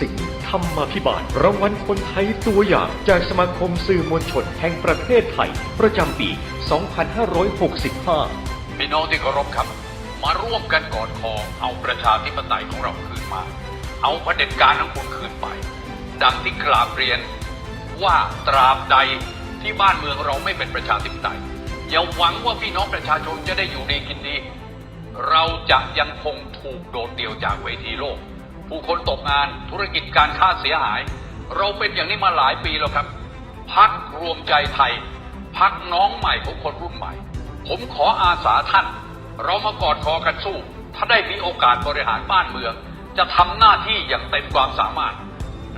สิงห์ธรรมาภิบาลรางวัลคนไทยตัวอย่างจากสมาคมสื่อมวลชนแห่งประเทศไทย ประจำปี 2565 พี่น้องที่เคารพครับ มาร่วมกันกอดคอเอาประชาธิปไตยของเราคืนมา เอาเผด็จการของคุณคืนไป ดังที่กราบเรียนว่าตราบใดที่บ้านเมืองเราไม่เป็นประชาธิปไตยอย่าหวังว่าพี่น้องประชาชนจะได้อยู่ดีกินดี เราจะยังคงถูกโดดเดี่ยวจากเวทีโลก ผู้คนตกงานธุรกิจการค้าเสียหาย เราเป็นอย่างนี้มาหลายปีแล้วครับ พักรวมใจไทย พักน้องใหม่ของคนรุ่นใหม่ ผมขออาสาท่าน เรามากอดคอกันสู้ ถ้าได้มีโอกาสบริหารบ้านเมือง จะทำหน้าที่อย่างเต็มความสามารถ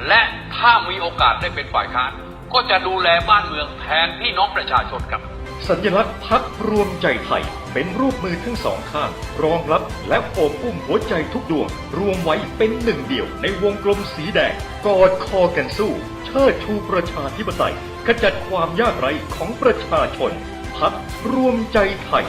และถ้ามีโอกาสได้เป็นฝ่ายค้านก็จะดูแลบ้านเมืองแทนพี่น้องประชาชนครับ สัญลักษณ์พักรวมใจไทย เป็นรูปมือทั้งสองข้าง รองรับและโอบอุ้มหัวใจทุกดวง รวมไว้เป็นหนึ่งเดียวในวงกลมสีแดง กอดคอกันสู้ เชิดชูประชาธิปไตยขจัดความยากไร้ของประชาชนพักรวมใจไทย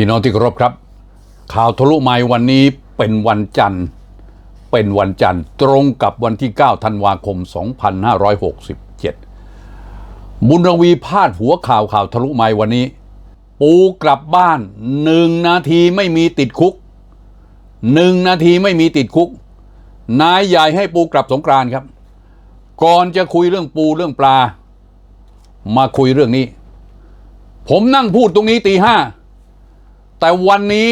พี่น้องที่เคารพครับ ข่าวทะลุไม้วันนี้เป็นวันจันทร์ เป็นวันจันทร์ตรงกับวันที่ 9 ธันวาคม 2567 บุญรวีพาดหัวข่าวข่าวทะลุไม้วันนี้ ปูกลับบ้านหนึ่งนาทีไม่มีติดคุกหนึ่งนาทีไม่มีติดคุก นายใหญ่ให้ปูกลับสงกรานครับ ก่อนจะคุยเรื่องปูเรื่องปลา มาคุยเรื่องนี้ ผมนั่งพูดตรงนี้ตีห้า แต่วันนี้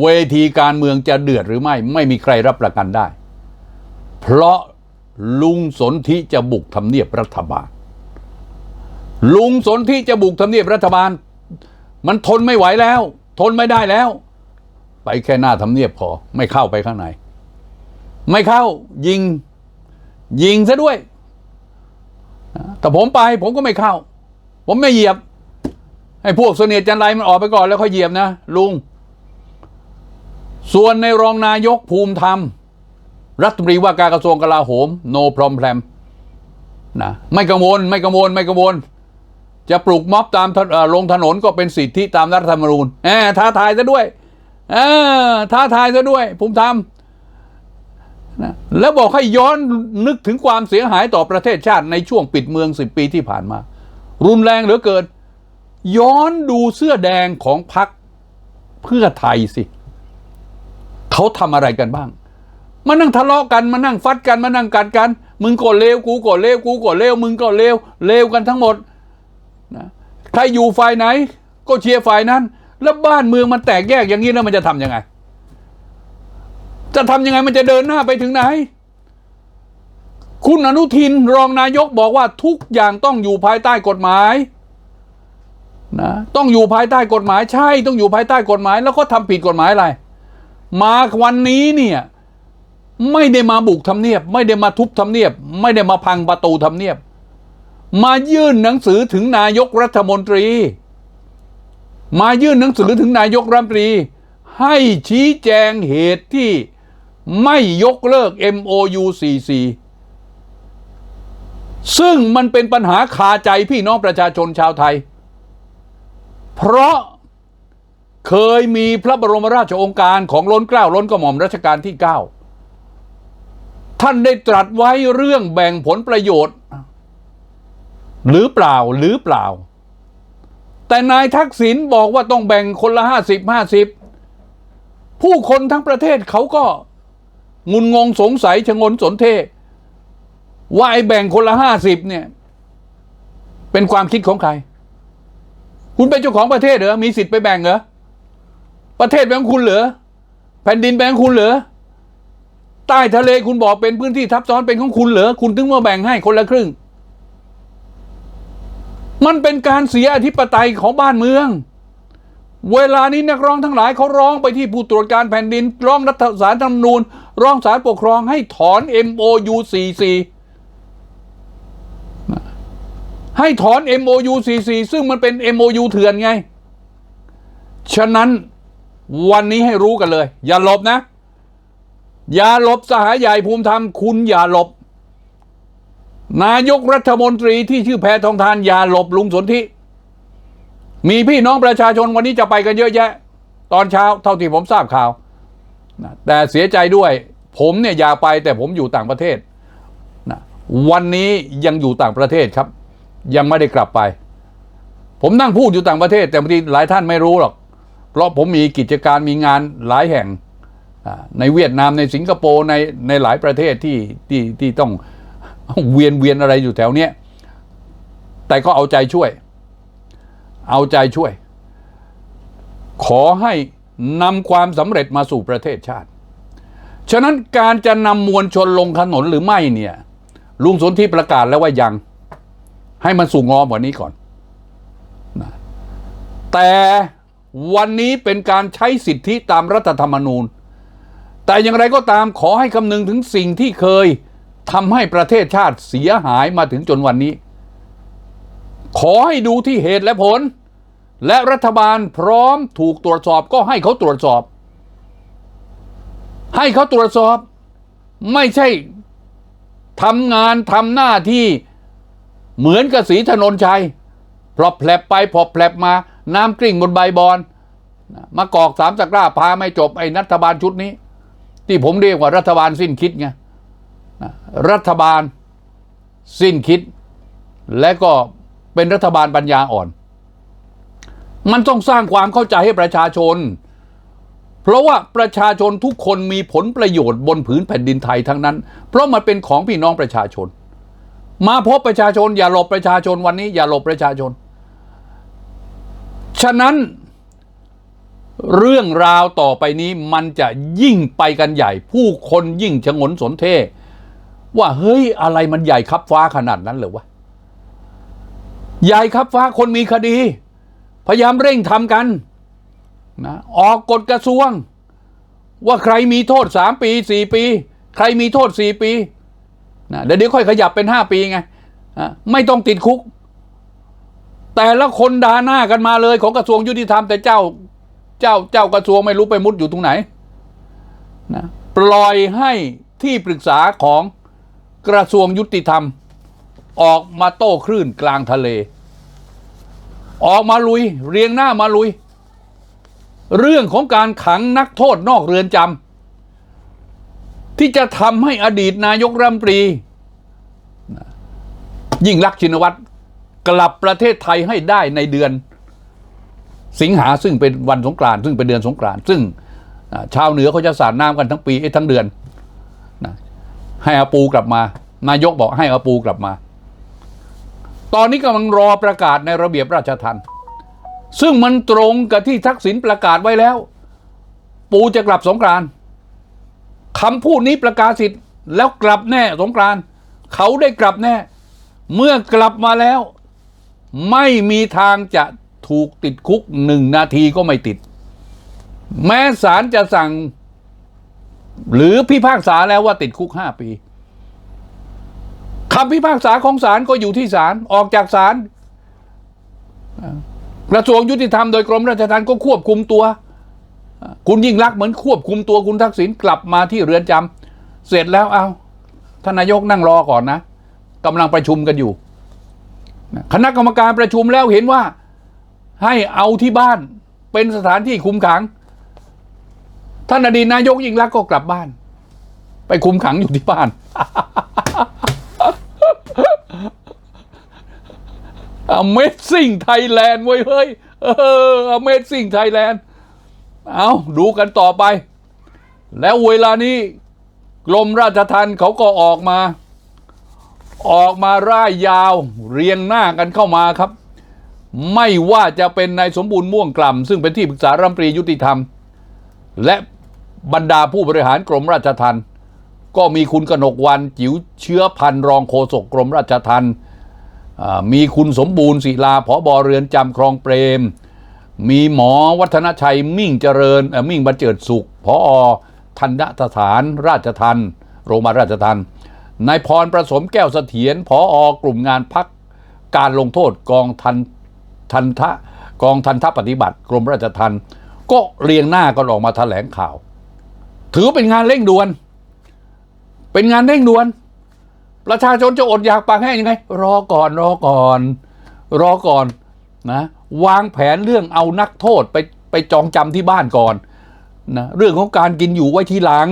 เวทีการเมืองจะเดือดหรือไม่ ไม่มีใครรับประกันได้ เพราะลุงสนธิจะบุกทำเนียบรัฐบาล ลุงสนธิจะบุกทำเนียบรัฐบาล มันทนไม่ไหวแล้ว ทนไม่ได้แล้ว ไปแค่หน้าทำเนียบพอ ไม่เข้าไปข้างใน ไม่เข้ายิง ยิงซะด้วย แต่ผมไปผมก็ไม่เข้า ผมไม่เหยียบ ให้พวกเสนียดจันไรมันออกไปก่อนแล้วค่อยเหยียบนะลุง ส่วนในรองนายกภูมิธรรม รัฐมนตรีว่าการกระทรวงกลาโหม โนพรอมแพรมนะไม่กังวลไม่กังวลไม่กังวล จะปลุกม็อบตามลงถนนก็เป็นสิทธิตามรัฐธรรมนูญแหมท้าทายซะด้วยออท้าทายซะด้วย ภูมิธรรมนะแล้วบอกให้ย้อนนึกถึงความเสียหายต่อประเทศชาติในช่วงปิดเมืองสิบปีที่ผ่านมา รุนแรงเหลือเกิน ย้อนดูเสื้อแดงของพรรคเพื่อไทยสิเขาทำอะไรกันบ้าง มานั่งทะเลาะกันมานั่งฟัดกันมานั่งกัดกัน มึงก็เลวกูก็เลวกูก็เลวมึงก็เลวเลวกันทั้งหมดนะใครอยู่ฝ่ายไหน ก็เชียร์ฝ่ายนั้น แล้วบ้านเมืองมันแตกแยกอย่างนี้แล้วมันจะทำยังไง จะทำยังไงมันจะเดินหน้าไปถึงไหนคุณอนุทินรองนายกบอกว่าทุกอย่างต้องอยู่ภายใต้กฎหมาย นะต้องอยู่ภายใต้กฎหมายใช่ต้องอยู่ภายใต้กฎหมาย แล้วก็ทำผิดกฎหมายอะไร มาวันนี้เนี่ยไม่ได้มาบุกทำเนียบ ไม่ได้มาทุบทำเนียบ ไม่ได้มาพังประตูทำเนียบ มายื่นหนังสือถึงนายกรัฐมนตรี มายื่นหนังสือถึงนายกรัฐมนตรี ให้ชี้แจงเหตุที่ไม่ยกเลิก MOU 44ซึ่งมันเป็นปัญหาคาใจพี่น้องประชาชนชาวไทย เพราะเคยมีพระบรมราชโองการของล้นเกล้าล้นกระหม่อมรัชกาลที่ 9 ท่านได้ตรัสไว้เรื่องแบ่งผลประโยชน์ หรือเปล่าหรือเปล่า แต่นายทักษิณบอกว่าต้องแบ่งคนละห้าสิบห้าสิบผู้คนทั้งประเทศเขาก็งุนงงสงสัยชะงนสนเท ว่าไอ้แบ่งคนละห้าสิบเนี่ย เป็นความคิดของใคร คุณเป็นเจ้าของประเทศเหรอมีสิทธิ์ไปแบ่งเหรอประเทศเป็นของคุณเหรอแผ่นดินเป็นของคุณเหรอใต้ทะเลคุณบอกเป็นพื้นที่ทับซ้อนเป็นของคุณเหรอคุณถึงมาแบ่งให้คนละครึ่ง มันเป็นการเสียอธิปไตยของบ้านเมือง เวลานี้นักร้องทั้งหลายเขาร้องไปที่ผู้ตรวจการแผ่นดิน ร้องรัฐสารธรรมนูญ ร้องศาลปกครองให้ถอน MOU 44นะ ให้ถอน MOU 44 ซึ่งมันเป็น MOU เถื่อนไง ฉะนั้นวันนี้ให้รู้กันเลย อย่าหลบนะ อย่าหลบสหายใหญ่ภูมิธรรม คุณอย่าหลบ นายกรัฐมนตรีที่ชื่อแพทองทานอย่าหลบลุงสนธิมีพี่น้องประชาชนวันนี้จะไปกันเยอะแยะ ตอนเช้าเท่าที่ผมทราบข่าว แต่เสียใจด้วย ผมเนี่ยอยากไปแต่ผมอยู่ต่างประเทศ วันนี้ยังอยู่ต่างประเทศครับ ยังไม่ได้กลับไป ผมนั่งพูดอยู่ต่างประเทศ แต่บางทีหลายท่านไม่รู้หรอก เพราะผมมีกิจการมีงานหลายแห่งในเวียดนามในสิงคโปร์ในในหลายประเทศที่ที่ที่ต้องเวียนเวียนอะไรอยู่แถวเนี้ยแต่ก็เอาใจช่วย เอาใจช่วย ขอให้นำความสำเร็จมาสู่ประเทศชาติ ฉะนั้นการจะนำมวลชนลงถนนหรือไม่เนี่ย ลุงสนที่ประกาศแล้วว่ายัง ให้มันสูงงอมกว่านี้ก่อนนะแต่วันนี้เป็นการใช้สิทธิตามรัฐธรรมนูญ แต่อย่างไรก็ตามขอให้คำนึงถึงสิ่งที่เคยทำให้ประเทศชาติเสียหายมาถึงจนวันนี้ ขอให้ดูที่เหตุและผล และรัฐบาลพร้อมถูกตรวจสอบก็ให้เขาตรวจสอบ ให้เขาตรวจสอบ ไม่ใช่ทำงานทำหน้าที่ เหมือนกับสีถนนชัยพอแผลบไปพอแผลบมาน้ำกริ่งบนใบบอนมากอกสามตะกร้าพาไม่จบไอ้รัฐบาลชุดนี้ ที่ผมเรียกว่ารัฐบาลสิ้นคิดไงรัฐบาลสิ้นคิด และก็เป็นรัฐบาลปัญญาอ่อน มันต้องสร้างความเข้าใจให้ประชาชน เพราะว่าประชาชนทุกคนมีผลประโยชน์บนผืนแผ่นดินไทยทั้งนั้น เพราะมันเป็นของพี่น้องประชาชน มาพบประชาชน อย่าหลบประชาชนวันนี้ อย่าหลบประชาชน ฉะนั้นเรื่องราวต่อไปนี้มันจะยิ่งไปกันใหญ่ ผู้คนยิ่งชงนสนเท ว่าเฮ้ยอะไรมันใหญ่ครับฟ้าขนาดนั้นเหรอวะใหญ่ครับฟ้าคนมีคดี พยายามเร่งทำกันนะออกกฎกระทรวง ว่าใครมีโทษสามปีสี่ปี ใครมีโทษสี่ปี นะเดี๋ยวดีค่อยขยับเป็นห้าปีไงอะไม่ต้องติดคุก แต่ละคนด่าหน้ากันมาเลยของกระทรวงยุติธรรมแต่เจ้า เจ้าเจ้ากระทรวงไม่รู้ไปมุดอยู่ตรงไหนนะปล่อยให้ที่ปรึกษาของกระทรวงยุติธรรม ออกมาโต้คลื่นกลางทะเล ออกมาลุย เรียงหน้ามาลุย เรื่องของการขังนักโทษนอกเรือนจำ ที่จะทำให้อดีตนายกรัฐมนตรี ยิ่งรักษณ์ชินวัตรกลับประเทศไทยให้ได้ในเดือน สิงหาซึ่งเป็นวันสงกรานต์ซึ่งเป็นเดือนสงกรานต์ซึ่งชาวเหนือเขาจะสาดน้ำกันทั้งปีเอ้ทั้งเดือนนะให้อาปูกลับมา นายกบอกให้อาปูกลับมา ตอนนี้กำลังรอประกาศในระเบียบราชทัณฑ์ซึ่งมันตรงกับที่ทักษิณประกาศไว้แล้ว ปูจะกลับสงกรานต์ คำพูดนี้ประกาศสิทธิ์แล้วกลับแน่สงกรานต์เขาได้กลับแน่ เมื่อกลับมาแล้ว ไม่มีทางจะถูกติดคุกหนึ่งนาทีก็ไม่ติด แม้ศาลจะสั่ง หรือพิพากษาแล้วว่าติดคุกห้าปีคำพิพากษาของศาลก็อยู่ที่ศาลออกจากศาลกระทรวงยุติธรรมโดยกรมราชทัณฑ์ก็ควบคุมตัว คุณยิ่งรักเหมือนควบคุมตัวคุณทักษิณกลับมาที่เรือนจำเสร็จแล้วเอาท่านนายกนั่งรอก่อนนะกำลังประชุมกันอยู่ คณะกรรมการประชุมแล้วเห็นว่าให้เอาที่บ้านเป็นสถานที่คุมขัง ท่านอดีตนายกยิ่งรักก็กลับบ้าน ไปคุมขังอยู่ที่บ้าน Amazing Thailand เว้ยเฮ้ย เออ Amazing Thailand เอาดูกันต่อไป แล้วเวลานี้กรมราชทัณฑ์เขาก็ออกมา ออกมาร่ายยาวเรียงหน้ากันเข้ามาครับ ไม่ว่าจะเป็นนายสมบูรณ์ม่วงกล่ำซึ่งเป็นที่ปรึกษารัฐมนตรียุติธรรม และบรรดาผู้บริหารกรมราชทัณฑ์ก็มีคุณกนกวันจิ๋วเชื้อพันรองโฆษกกรมราชทัณฑ์มีคุณสมบูรณ์ศิลาผอบอเรือนจำคลองเปรม มีหมอวัฒนชัยมิ่งเจริญมิ่งบรรเจิดสุขผอทันสถานราชทันโรงพยาบาลราชทันนายพรประสมแก้วเสถียรผออกลุ่มงานพักการลงโทษกองทันทันทะกองทันทปฏิบัติ กรมราชทันก็เรียงหน้ากันออกมาแถลงข่าว ถือเป็นงานเร่งด่วน เป็นงานเร่งด่วน ประชาชนจะอดอยากปากแห้งยังไง รอก่อนรอก่อน รอก่อนนะ วางแผนเรื่องเอานักโทษไปไปจองจำที่บ้านก่อนนะเรื่องของการกินอยู่ไว้ทีหลัง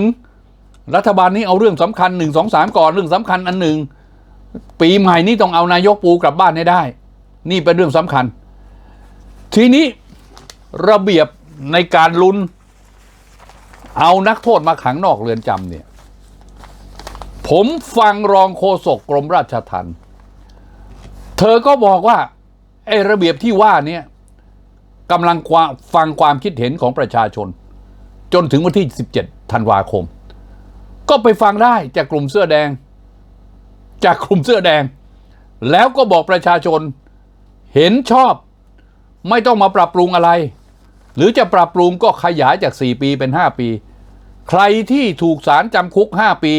รัฐบาลนี้เอาเรื่องสำคัญหนึ่งสองสามก่อนเรื่องสำคัญอันหนึ่งปีใหม่นี้ต้องเอานายกปูกลับบ้านให้ได้ นี่เป็นเรื่องสำคัญ ทีนี้ระเบียบในการลุ้น เอานักโทษมาขังนอกเรือนจำเนี่ย ผมฟังรองโฆษกกรมราชทัณฑ์เธอก็บอกว่า ไอ้ระเบียบที่ว่าเนี่ยกำลังฟังความคิดเห็นของประชาชน จนถึงวันที่ 17 ธันวาคม ก็ไปฟังได้จากกลุ่มเสื้อแดง จากกลุ่มเสื้อแดง แล้วก็บอกประชาชนเห็นชอบ ไม่ต้องมาปรับปรุงอะไร หรือจะปรับปรุงก็ขยายจาก 4 ปีเป็น 5 ปี ใครที่ถูกศาลจำคุก 5 ปี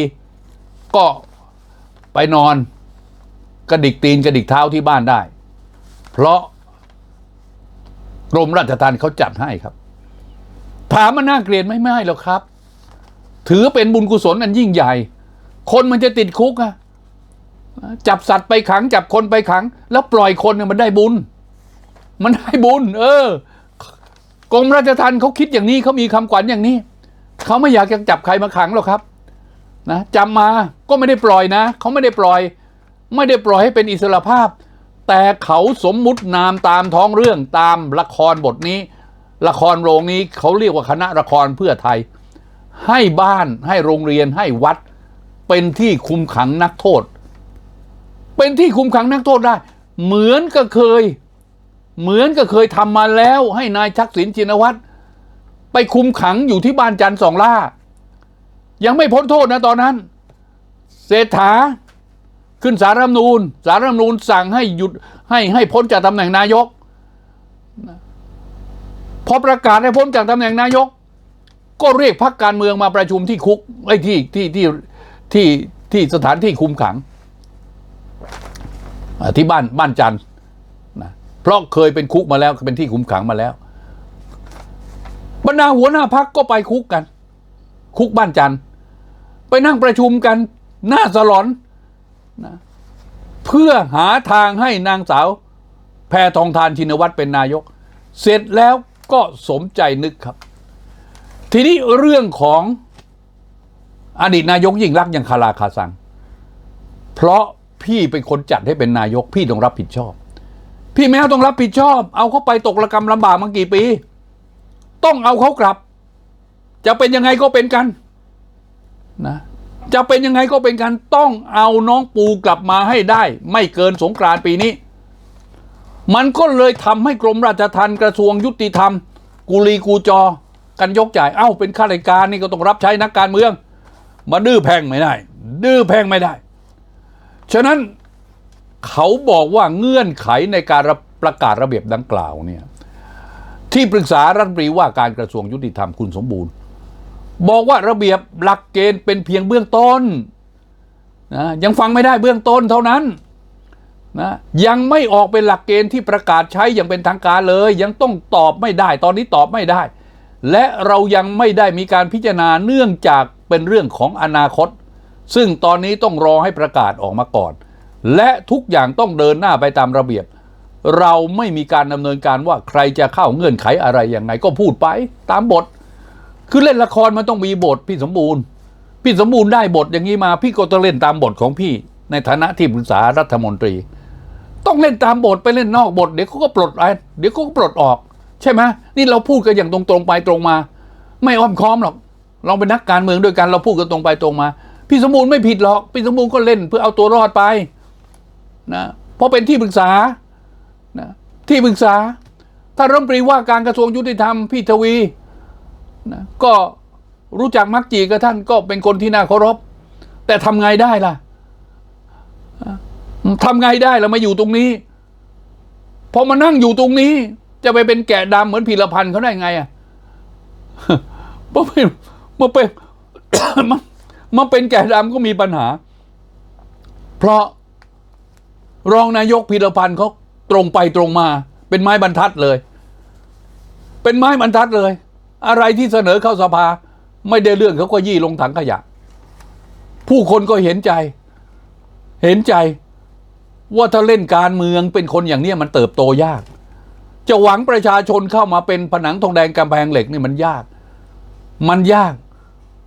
ก็ไปนอนกระดิกตีนกระดิกเท้าที่บ้านได้ เพราะกรมราชทัณฑ์เขาจัดให้ครับ ถามมันน่าเกลียดไหมไม่หรอกครับ ถือเป็นบุญกุศลอันยิ่งใหญ่ คนมันจะติดคุกอะจับสัตว์ไปขัง จับคนไปขัง แล้วปล่อยคนเนี่ยมันได้บุญ มันได้บุญ เออกรมราชทัณฑ์เขาคิดอย่างนี้เขามีคำขวัญอย่างนี้เขาไม่อยากจะจับใครมาขังหรอกครับนะจำมาก็ไม่ได้ปล่อยนะเขาไม่ได้ปล่อย ไม่ได้ปล่อยให้เป็นอิสระภาพ แต่เขาสมมุตินามตามท้องเรื่องตามละครบทนี้ ละครโรงนี้เขาเรียกว่าคณะละครเพื่อไทย ให้บ้านให้โรงเรียนให้วัด เป็นที่คุมขังนักโทษ เป็นที่คุมขังนักโทษได้ เหมือนก็เคย เหมือนก็เคยทำมาแล้วให้นายทักษิณชินวัตรไปคุมขังอยู่ที่บ้านจันทร์สองล่า ยังไม่พ้นโทษนะตอนนั้น เศรษฐา ขึ้นสารรัฐมนูญสารรัฐมนูญสั่งให้หยุดให้ให้พ้นจากตำแหน่งนายกพอประกาศให้พ้นจากตำแหน่งนายก ก็เรียกพักการเมืองมาประชุมที่คุกไอ้ที่ที่ที่ที่ที่สถานที่คุมขังที่บ้านบ้านจันทร์นะเพราะเคยเป็นคุกมาแล้วเป็นที่คุมขังมาแล้ว บรรดาหัวหน้าพักก็ไปคุกกัน คุกบ้านจันทร์ไปนั่งประชุมกันหน้าสลอน นะเพื่อหาทางให้นางสาว แพทองทานชินวัตรเป็นนายก เสร็จแล้วก็สมใจนึกครับ ทีนี้เรื่องของอดีตนายกยิ่งรักยังคาราคาซัง เพราะพี่เป็นคนจัดให้เป็นนายก พี่ต้องรับผิดชอบ พี่แม้ต้องรับผิดชอบ เอาเขาไปตกระกรรมลำบากมากี่ปี ต้องเอาเขากลับ จะเป็นยังไงก็เป็นกัน นะ จะเป็นยังไงก็เป็นกันต้องเอาน้องปูกลับมาให้ได้ ไม่เกินสงกรานต์ปีนี้ มันก็เลยทำให้กรมราชทัณฑ์กระทรวงยุติธรรม กุลีกูจอ กันยกจ่ายเอ้าเป็นข้าราชการนี่ก็ต้องรับใช้นักการเมือง มาดื้อแพงไม่ได้ ดื้อแพงไม่ได้ ฉะนั้นเขาบอกว่าเงื่อนไขในการประกาศระเบียบดังกล่าวเนี่ยที่ปรึกษารัฐมนตรีว่าการกระทรวงยุติธรรมคุณสมบูรณ์ บอกว่าระเบียบหลักเกณฑ์เป็นเพียงเบื้องต้นนะยังฟังไม่ได้เบื้องต้นเท่านั้นนะยังไม่ออกเป็นหลักเกณฑ์ที่ประกาศใช้อย่างเป็นทางการเลย ยังต้องตอบไม่ได้ ตอนนี้ตอบไม่ได้ และเรายังไม่ได้มีการพิจารณาเนื่องจากเป็นเรื่องของอนาคต ซึ่งตอนนี้ต้องรอให้ประกาศออกมาก่อน และทุกอย่างต้องเดินหน้าไปตามระเบียบ เราไม่มีการดำเนินการว่าใครจะเข้าเงื่อนไขอะไรยังไงก็พูดไปตามบท คือเล่นละครมันต้องมีบทพี่สมบูรณ์ พี่สมบูรณ์ได้บทอย่างนี้มา พี่ก็ต้องเล่นตามบทของพี่ ในฐานะที่ปรึกษารัฐมนตรี ต้องเล่นตามบทไปเล่นนอกบทเดี๋ยวเขาก็ปลดไอ้เดี๋ยวเขาก็ปลดออก ใช่ไหมนี่เราพูดกันอย่างตรงๆไปตรงมา ไม่อ้อมค้อมหรอกเราเป็นนักการเมืองด้วยกันเราพูดกันตรงไปตรงมา พี่สมบูรณ์ไม่ผิดหรอก พี่สมบูรณ์ก็เล่นเพื่อเอาตัวรอดไปนะเพราะเป็นที่ปรึกษานะที่ปรึกษา ถ้ารัฐมนตรีว่าการกระทรวงยุติธรรมพี่ทวี นะก็รู้จักมักจีกับท่านก็เป็นคนที่น่าเคารพ แต่ทำไงได้ล่ะทำไงได้ล่ะมาอยู่ตรงนี้พอมานั่งอยู่ตรงนี้ จะไปเป็นแกะดำเหมือนพีรพันธ์เขาได้ไงอะมาเป็นมาเป็นมมาเป็นแกะดำก็มีปัญหา เพราะรองนายกพีรพันธ์เขาตรงไปตรงมา เป็นไม้บรรทัดเลย เป็นไม้บรรทัดเลย อะไรที่เสนอเข้าสภา ไม่ได้เรื่องเขาก็ยี่ลงถังขยะ ผู้คนก็เห็นใจ เห็นใจ ว่าถ้าเล่นการเมืองเป็นคนอย่างนี้มันเติบโตยาก จะหวังประชาชนเข้ามาเป็นผนังทองแดงกำแพงเหล็กนี่มันยาก มันยาก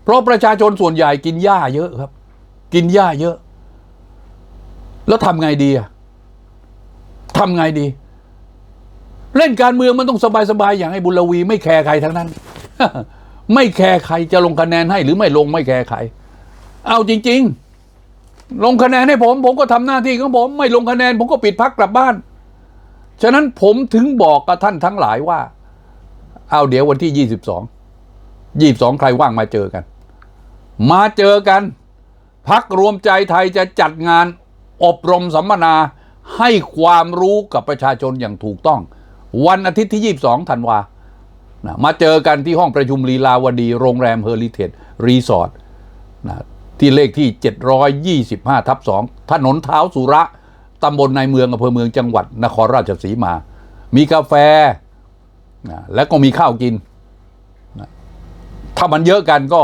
เพราะประชาชนส่วนใหญ่กินหญ้าเยอะครับ กินหญ้าเยอะ แล้วทำไงดีอะทำไงดี เล่นการเมืองมันต้องสบายๆอย่างไอ้บุญลวี ไม่แคร์ใครทั้งนั้น ไม่แคร์ใครจะลงคะแนนให้หรือไม่ลงไม่แคร์ใคร เอาจริง ๆ ลงคะแนนให้ผม ผมก็ทำหน้าที่ของผม ไม่ลงคะแนน ผมก็ปิดพักกลับบ้าน ฉะนั้นผมถึงบอกกับท่านทั้งหลายว่า เอาเดี๋ยววันที่ยี่สิบสองยี่สองใครว่างมาเจอกัน มาเจอกันพักรวมใจไทยจะจัดงานอบรมสัมมนาให้ความรู้กับประชาชนอย่างถูกต้อง วันอาทิตย์ที่ 22ธันวานะมาเจอกันที่ห้องประชุมลีลาวดี โรงแรมเฮอริเทจรีสอร์ทนะที่เลขที่ 725ทับ2ถนนเท้าสุระตำบลในเมืองอำเภอเมืองจังหวัด นครราชสีมา มีกาแฟนะแล้วก็มีข้าวกินนะถ้ามันเยอะกันก็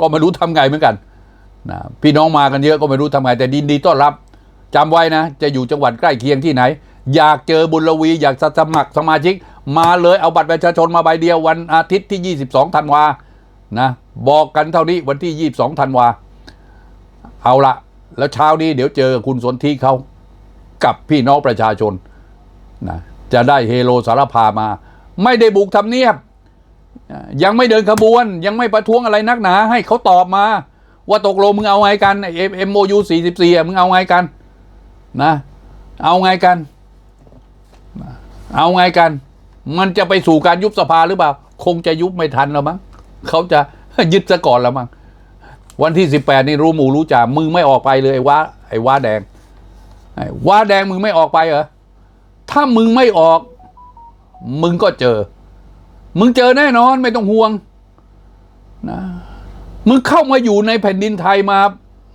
ก็ไม่รู้ทำไงเหมือนกันนะพี่น้องมากันเยอะก็ไม่รู้ทำไงแต่ดีดีต้อนรับจำไว้นะ จะอยู่จังหวัดใกล้เคียงที่ไหน อยากเจอบุญลวี อยากสมัครสมาชิก มาเลยเอาบัตรประชาชนมาใบเดียววันอาทิตย์ที่ 22ธันวานะบอกกันเท่านี้วันที่ 22ธันวาเอาละแล้วเช้านี้เดี๋ยวเจอคุณสนธิเขากับพี่น้องประชาชนนะจะได้เฮโลสารพามา ไม่ได้บุกทำเนียบ ยังไม่เดินขบวน ยังไม่ประท้วงอะไรนักหนา ให้เขาตอบมา ว่าตกลงมึงเอาไงกันเอ็มโอยูสี่สิบสี่มึงเอาไงกันนะ เอาไงกัน เอาไงกัน มันจะไปสู่การยุบสภาหรือเปล่า คงจะยุบไม่ทันแล้วมั้งเขาจะยึดซะก่อนแล้วมั้งวันที่สิบแปดนี่รู้หมูรู้จ่ามึงไม่ออกไปเลยไอ้ว้าไอ้ว้าแดงไอ้ว่าแดงมึงไม่ออกไปเหรอถ้ามึงไม่ออก มึงก็เจอ มึงเจอแน่นอนไม่ต้องห่วงนะมึงเข้ามาอยู่ในแผ่นดินไทยมา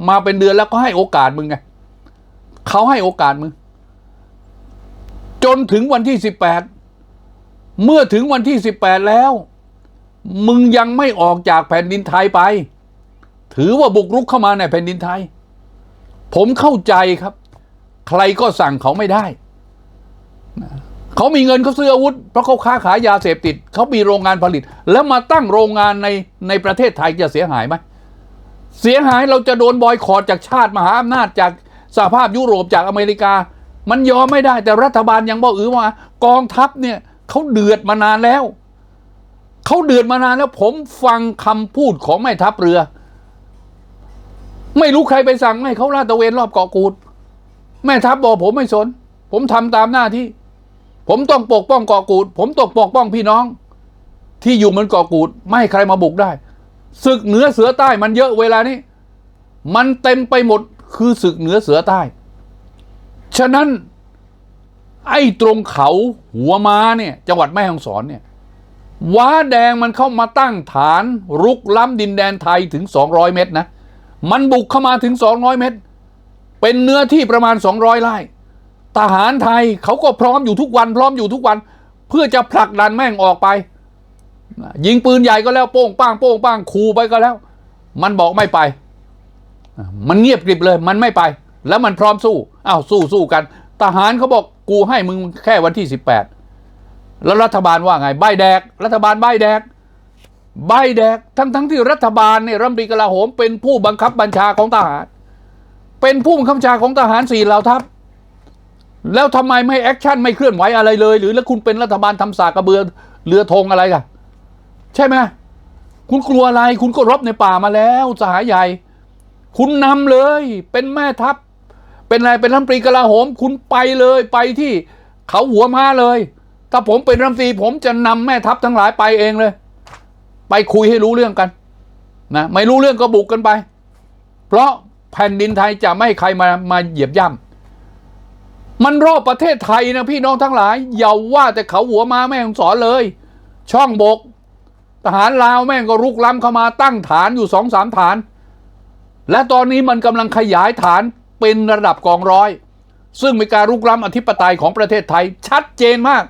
มาเป็นเดือนแล้วก็ให้โอกาสมึงไงเขาให้โอกาสมึง จนถึงวันที่สิบแปดเมื่อถึงวันที่สิบแปดแล้ว มึงยังไม่ออกจากแผ่นดินไทยไป ถือว่าบุกรุกเข้ามาในแผ่นดินไทย ผมเข้าใจครับ ใครก็สั่งเขาไม่ได้เขามีเงินเขาซื้ออาวุธ เพราะเขาค้าขายยาเสพติด เขามีโรงงานผลิต แล้วมาตั้งโรงงานในในประเทศไทยจะเสียหายไหมเสียหายเราจะโดนบอยคอรจากชาติมหาอำนาจจากสหภาพยุโรปจากอเมริกา มันยอมไม่ได้แต่รัฐบาลยังบอกอือว่ากองทัพเนี่ยเขาเดือดมานานแล้วเขาเดือดมานานแล้ว ผมฟังคำพูดของแม่ทัพเรือ ไม่รู้ใครไปสั่งให้เขาลาดตระเวนรอบเกาะกูด แม่ทัพบอกผมไม่สน ผมทำตามหน้าที่ ผมต้องปกป้องเกาะกูด ผมต้องปกป้องพี่น้อง ที่อยู่บนเกาะกูด ไม่ให้ใครมาบุกได้ศึกเหนือเสือใต้มันเยอะเวลานี้ มันเต็มไปหมดคือศึกเหนือเสือใต้ ฉะนั้นไอ้ตรงเขาหัวม้าเนี่ยจังหวัดแม่ฮ่องสอนเนี่ยว้าแดงมันเข้ามาตั้งฐานรุกล้ำดินแดนไทยถึง 200 เมตรนะ มันบุกเข้ามาถึง 200 เมตร เป็นเนื้อที่ประมาณ 200ไร่ทหารไทยเขาก็พร้อมอยู่ทุกวัน พร้อมอยู่ทุกวัน เพื่อจะผลักดันแม่งออกไป ยิงปืนใหญ่ก็แล้วโป้งป้างโป้งป้างคูไปก็แล้ว มันบอกไม่ไป มันเงียบกริบเลย มันไม่ไป แล้วมันพร้อมสู้อ้าวสู้สู้กัน ทหารเขาบอกกูให้มึงแค่วันที่ 18 แล้วรัฐบาลว่าไง ใบแดก รัฐบาลใบแดก ใบแดก ทั้งทั้งที่รัฐบาลเนี่ยรัฐมนตรีกลาโหม เป็นผู้บังคับบัญชาของทหาร เป็นผู้บังคับบัญชาของทหารสี่เหล่าทัพ แล้วทำไมไม่แอคชั่นไม่เคลื่อนไหวอะไรเลย หรือแล้วคุณเป็นรัฐบาลทำสากระเบือเรือธงอะไรกันใช่ไหมคุณกลัวอะไร คุณก็รบในป่ามาแล้วสหายใหญ่ คุณนำเลย เป็นแม่ทัพ เป็นอะไรเป็นรัฐมนตรีกลาโหม คุณไปเลยไปที่เขาหัวม้าเลย ถ้าผมเป็นรัฐมนตรีผมจะนำแม่ทัพทั้งหลายไปเองเลย ไปคุยให้รู้เรื่องกันนะไม่รู้เรื่องก็บุกกันไป เพราะแผ่นดินไทยจะไม่ให้ใครมามาเหยียบย่ำมันรอบประเทศไทยนะพี่น้องทั้งหลายอย่าว่าแต่เขาหัวมาแม่ของสอนเลย ช่องบก ทหารลาวแม่งก็รุกล้ำเข้ามาตั้งฐานอยู่สองสามฐาน และตอนนี้มันกำลังขยายฐาน เป็นระดับกองร้อย ซึ่งมีการรุกล้ำอธิปไตยของประเทศไทย ชัดเจนมาก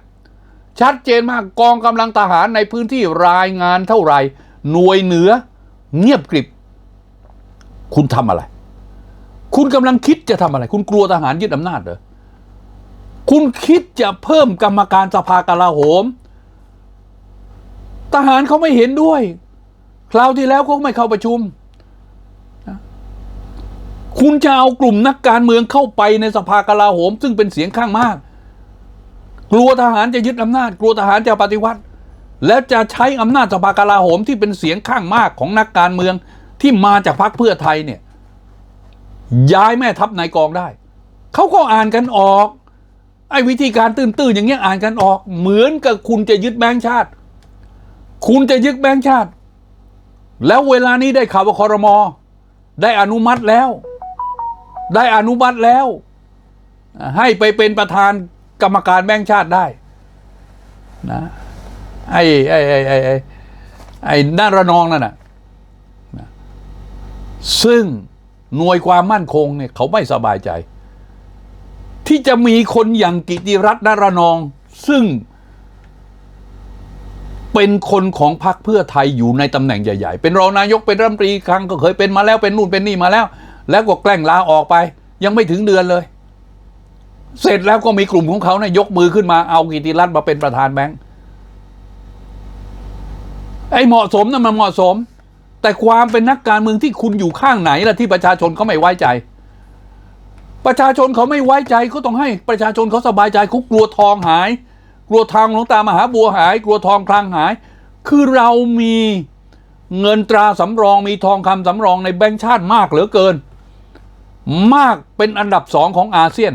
ชัดเจนมากกองกำลังทหารในพื้นที่รายงานเท่าไหร่ หน่วยเหนือ เงียบกริบ คุณทำอะไร คุณกำลังคิดจะทำอะไร คุณกลัวทหารยึดอำนาจเหรอคุณคิดจะเพิ่มกรรมการสภากลาโหม ทหารเขาไม่เห็นด้วย คราวที่แล้วเขาไม่เข้าประชุม คุณจะเอากลุ่มนักการเมืองเข้าไปในสภากลาโหม ซึ่งเป็นเสียงข้างมาก กลัวทหารจะยึดอำนาจ กลัวทหารจะปฏิวัติ แล้วจะใช้อำนาจสภากลาโหมที่เป็นเสียงข้างมากของนักการเมืองที่มาจากพรรคเพื่อไทยเนี่ย ย้ายแม่ทัพนายกองได้ เขาก็อ่านกันออก ไอ้วิธีการตื้นๆอย่างเงี้ยอ่านกันออก เหมือนกับคุณจะยึดแบงค์ชาติ คุณจะยึดแบงค์ชาติ แล้วเวลานี้ได้ข่าวว่าคอรมอได้อนุมัติแล้ว ได้อนุมัติแล้ว ให้ไปเป็นประธานกรรมการแบงค์ชาติได้นะไอ้ไอ้ไอ้ไอ้ไอ้ไอ้นาระนองนั่นน่ะนะซึ่งหน่วยความมั่นคงเนี่ยเขาไม่สบายใจ ที่จะมีคนอย่างกิติรัตน์นารนอง ซึ่ง เป็นคนของพรรคเพื่อไทยอยู่ในตำแหน่งใหญ่ ๆ เป็นรองนายกเป็นรัฐมนตรีครั้งก็เคยเป็นมาแล้วเป็นนู่นเป็นนี่มาแล้ว แล้วก็แกล้งลาออกไป ยังไม่ถึงเดือนเลย เสร็จแล้วก็มีกลุ่มของเขาเนี่ยยกมือขึ้นมาเอากิติรัตน์มาเป็นประธานแบงค์ไอ้เหมาะสมนะมันเหมาะสม แต่ความเป็นนักการเมืองที่คุณอยู่ข้างไหนล่ะที่ประชาชนเขาไม่ไว้ใจ ประชาชนเขาไม่ไว้ใจก็ต้องให้ประชาชนเขาสบายใจเขากลัวทองหาย กลัวทางหลวงตามหาบัวหาย กลัวทองคลังหาย คือเรามีเงินตราสำรองมีทองคำสำรองในแบงก์ชาติมากเหลือเกิน มากเป็นอันดับสองของอาเซียน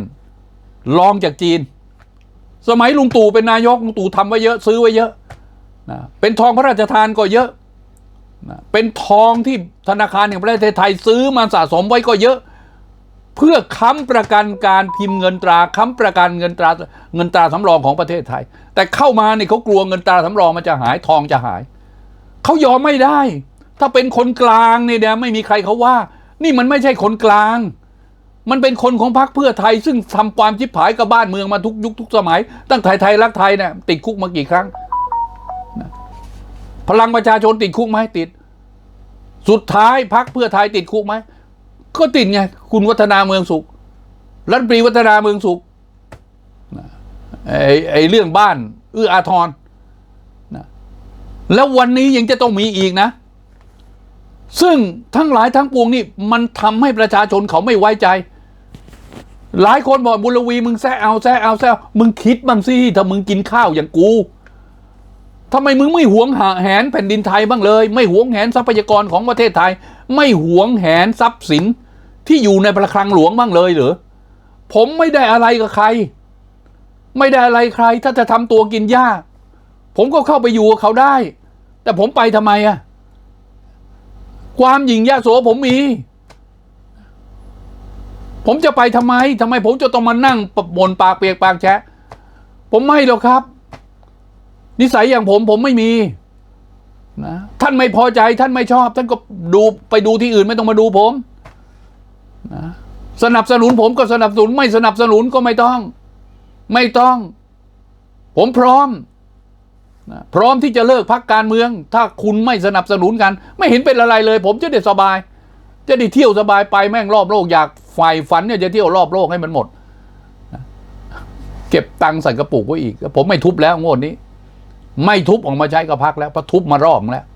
รองจากจีน สมัยลุงตู่เป็นนายกลุงตู่ทำไว้เยอะซื้อไว้เยอะนะเป็นทองพระราชทานก็เยอะนะเป็นทองที่ธนาคารแห่งประเทศไทยซื้อมาสะสมไว้ก็เยอะ เพื่อค้ำประกันการพิมพ์เงินตราค้ำประกันเงินตราเงินตราสำรองของประเทศไทย แต่เข้ามาเนี่ยเขากลัวเงินตราสำรองมันจะหายทองจะหายเขายอมไม่ได้ ถ้าเป็นคนกลางเนี่ยนะไม่มีใครเขาว่า นี่มันไม่ใช่คนกลาง มันเป็นคนของพรรคเพื่อไทย ซึ่งทำความชิบหายกับบ้านเมืองมาทุกยุคทุกสมัย ตั้งไทยไทยรักไทยเนี่ยติดคุกมากี่ครั้ง พลังประชาชนติดคุกไหมติด สุดท้ายพรรคเพื่อไทยติดคุกไหมก็ติดไง คุณวัฒนาเมืองสุข รัฐมนตรีวัฒนาเมืองสุขไอ้ไอเรื่องบ้านเอื้ออาทรนะแล้ววันนี้ยังจะต้องมีอีกนะ ซึ่งทั้งหลายทั้งปวงนี่มันทำให้ประชาชนเขาไม่ไว้ใจ หลายคนบอกบุรวีมึงแซ่เอาแซ่เอาแซ่มึงคิดบ้างสิถ้ามึงกินข้าวอย่างกูทำไมมึงไม่หวงหาแหนแผ่นดินไทยบ้างเลย ไม่หวงแหนทรัพยากรของประเทศไทย ไม่หวงแหนทรัพย์สินที่อยู่ในประคลังหลวงบ้างเลยเหรอผมไม่ได้อะไรกับใคร ไม่ได้อะไรใคร ถ้าจะทำตัวกินหญ้าผมก็เข้าไปอยู่กับเขาได้ แต่ผมไปทำไมอะความหยิ่งยโสผมมี ผมจะไปทำไมทำไมผมจะต้องมานั่งบนปากเปียกปากแฉะผมไม่หรอกครับ นิสัยอย่างผมผมไม่มีนะท่านไม่พอใจท่านไม่ชอบ ท่านก็ดูไปดูที่อื่นไม่ต้องมาดูผมนะสนับสนุนผมก็สนับสนุน ไม่สนับสนุนก็ไม่ต้อง ไม่ต้อง ผมพร้อมนะพร้อมที่จะเลิกพักการเมือง ถ้าคุณไม่สนับสนุนกัน ไม่เห็นเป็นอะไรเลย ผมจะได้สบาย จะได้เที่ยวสบายไปแม่งรอบโลกอยากฝ่ฝันเนี่ยจะเที่ยวรอบโลกให้มันหมด เก็บตังค์ใส่กระปุกไว้อีก ผมไม่ทุบแล้วงวดนี้ ไม่ทุบออกมาใช้กับพักแล้วเพราะทุบมารอบแล้ว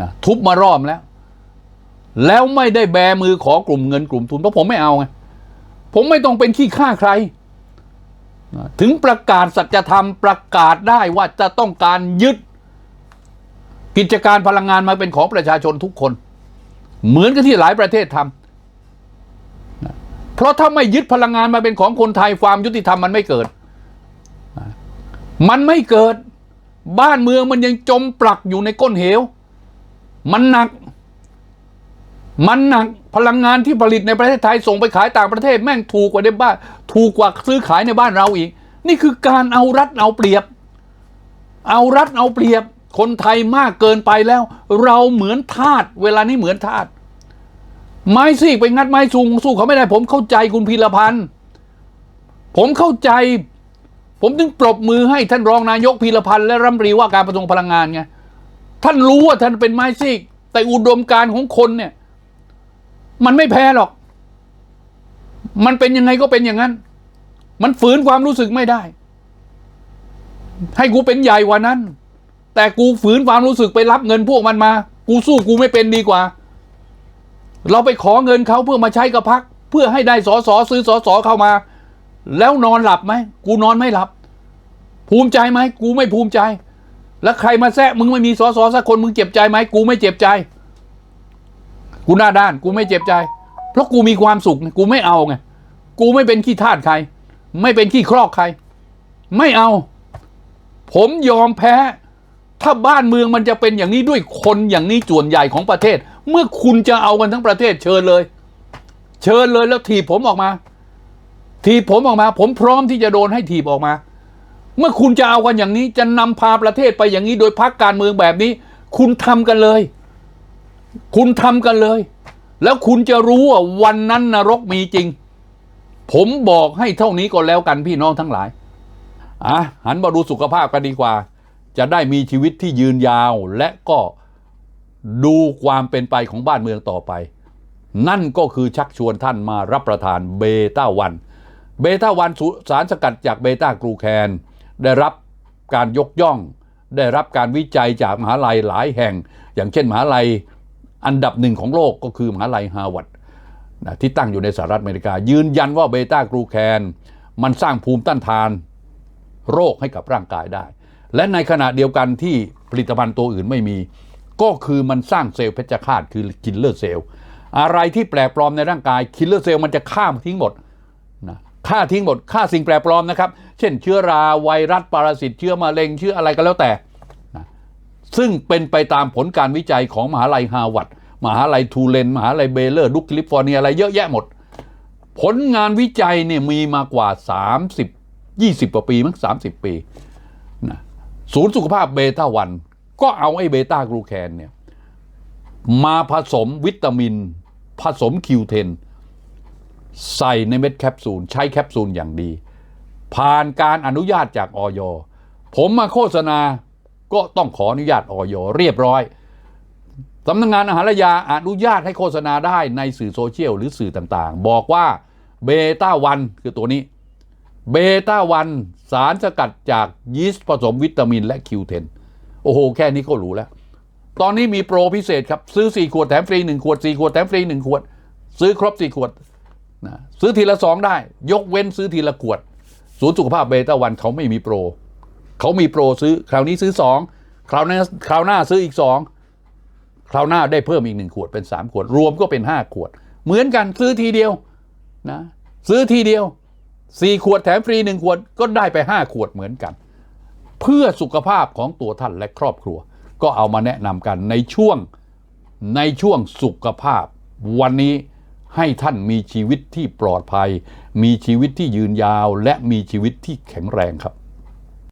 นะทุบมารอบแล้ว แล้วไม่ได้แบมือขอกลุ่มเงินกลุ่มทุนเพราะผมไม่เอาไงผมไม่ต้องเป็นขี้ข้าใคร ถึงประกาศสัจธรรมประกาศได้ว่าจะต้องการยึด กิจการพลังงานมาเป็นของประชาชนทุกคน เหมือนกับที่หลายประเทศทำนะเพราะถ้าไม่ยึดพลังงานมาเป็นของคนไทยความยุติธรรมมันไม่เกิด มันไม่เกิดบ้านเมืองมันยังจมปลักอยู่ในก้นเหว มันหนัก มันหนักพลังงานที่ผลิตในประเทศไทยส่งไปขายต่างประเทศ แม่งถูกกว่าในบ้าน ถูกกว่าซื้อขายในบ้านเราอีก นี่คือการเอารัดเอาเปรียบ เอารัดเอาเปรียบ คนไทยมากเกินไปแล้ว เราเหมือนทาสเวลานี้เหมือนทาสไม้ซีกไปงัดไม้ซุงสู้เขาไม่ได้ ผมเข้าใจคุณพีรพันธ์ผมเข้าใจ ผมถึงปรบมือให้ท่านรองนายกพีรพันธ์และรัฐมนตรีว่าการกระทรวงพลังงานไงท่านรู้ว่าท่านเป็นไม้ซีก แต่อุดมการของคนเนี่ย มันไม่แพ้หรอก มันเป็นยังไงก็เป็นอย่างนั้น มันฝืนความรู้สึกไม่ได้ ให้กูเป็นใหญ่กว่านั้น แต่กูฝืนความรู้สึกไปรับเงินพวกมันมา กูสู้กูไม่เป็นดีกว่า เราไปขอเงินเขาเพื่อมาใช้กับพัก เพื่อให้ได้สอสอซื้อสอสอเข้ามา แล้วนอนหลับไหมกูนอนไม่หลับ ภูมิใจไหมกูไม่ภูมิใจ แล้วใครมาแซะมึงไม่มีสอสอสักคนมึงเจ็บใจไหมกูไม่เจ็บใจ กูหน้าด้าน กูไม่เจ็บใจ เพราะกูมีความสุขกูไม่เอาไงกูไม่เป็นขี้ทาสใคร ไม่เป็นขี้ครอกใคร ไม่เอา ผมยอมแพ้ ถ้าบ้านเมืองมันจะเป็นอย่างนี้ด้วยคนอย่างนี้ส่วนใหญ่ของประเทศ เมื่อคุณจะเอากันทั้งประเทศเชิญเลย เชิญเลยแล้วถีบผมออกมา ถีบผมออกมา ผมพร้อมที่จะโดนให้ถีบออกมา เมื่อคุณจะเอากันอย่างนี้จะนำพาประเทศไปอย่างนี้โดยพักการเมืองแบบนี้ คุณทำกันเลย คุณทำกันเลย แล้วคุณจะรู้ว่าวันนั้นนรกมีจริง ผมบอกให้เท่านี้ก็แล้วกันพี่น้องทั้งหลายอะหันมาดูสุขภาพกันดีกว่า จะได้มีชีวิตที่ยืนยาวและก็ดูความเป็นไปของบ้านเมืองต่อไป นั่นก็คือชักชวนท่านมารับประทานเบต้าวันเบต้าวันสารสกัดจากเบต้ากรูแคน ได้รับการยกย่อง ได้รับการวิจัยจากมหาลัยหลายแห่ง อย่างเช่นมหาลัยอันดับหนึ่งของโลกก็คือมหาลัยฮาร์วาร์ดนะที่ตั้งอยู่ในสหรัฐอเมริกา ยืนยันว่าเบต้ากรูแคน มันสร้างภูมิต้านทานโรคให้กับร่างกายได้ และในขณะเดียวกันที่ผลิตภัณฑ์ตัวอื่นไม่มี ก็คือมันสร้างเซลล์เพชฌฆาตคือคิลเลอร์เซลล์อะไรที่แปลกปลอมในร่างกายคิลเลอร์เซลล์มันจะฆ่าทิ้งหมดนะฆ่าทิ้งหมดฆ่าสิ่งแปลกปลอมนะครับ เช่นเชื้อราไวรัสปรสิตเชื้อมะเร็งเชื้ออะไรก็แล้วแต่นะซึ่งเป็นไปตามผลการวิจัยของมหาลัยฮาร์วาร์ดมหาลัยทูเลนมหาลัยเบเลอร์ดุกแคลิฟอร์เนียอะไรเยอะแยะหมด ผลงานวิจัยเนี่ยมีมากว่า 30 20กว่าปีมั้ง30 ปี ศูนย์สุขภาพเบต้าวัน ก็เอาไอ้เบต้ากรูแคนเนี่ยมาผสมวิตามิน ผสมคิวเทนใส่ในเม็ดแคปซูล ใช้แคปซูลอย่างดี ผ่านการอนุญาตจากออยผมมาโฆษณาก็ต้องขออนุญาตออยเรียบร้อยสำนักงงานอาหารและยาอนุญาตให้โฆษณาได้ในสื่อโซเชียลหรือสื่อต่างๆ บอกว่าเบต้าวันคือตัวนี้ เบต้าวันสารสกัดจากยีสต์ผสมวิตามินและคิวเทนโอ้โห แค่นี้ก็รู้แล้ว ตอนนี้มีโปรพิเศษครับ ซื้อ 4 ขวดแถมฟรี 1 ขวด 4 ขวดแถมฟรี 1 ขวด ซื้อครบ 4 ขวดนะซื้อทีละ 2 ได้ ยกเว้นซื้อทีละขวด ศูนย์สุขภาพเบต้าวันเขาไม่มีโปร เขามีโปรซื้อ คราวนี้ซื้อ 2 คราวหน้าคราวหน้าซื้ออีก 2 คราวหน้าได้เพิ่มอีก 1 ขวดเป็น 3 ขวด รวมก็เป็น 5 ขวด เหมือนกันซื้อทีเดียวนะซื้อทีเดียว 4 ขวดแถมฟรี 1 ขวดก็ได้ไป 5 ขวดเหมือนกัน เพื่อสุขภาพของตัวท่านและครอบครัว ก็เอามาแนะนำกันในช่วงในช่วงสุขภาพ วันนี้ให้ท่านมีชีวิตที่ปลอดภัย มีชีวิตที่ยืนยาว และมีชีวิตที่แข็งแรงครับ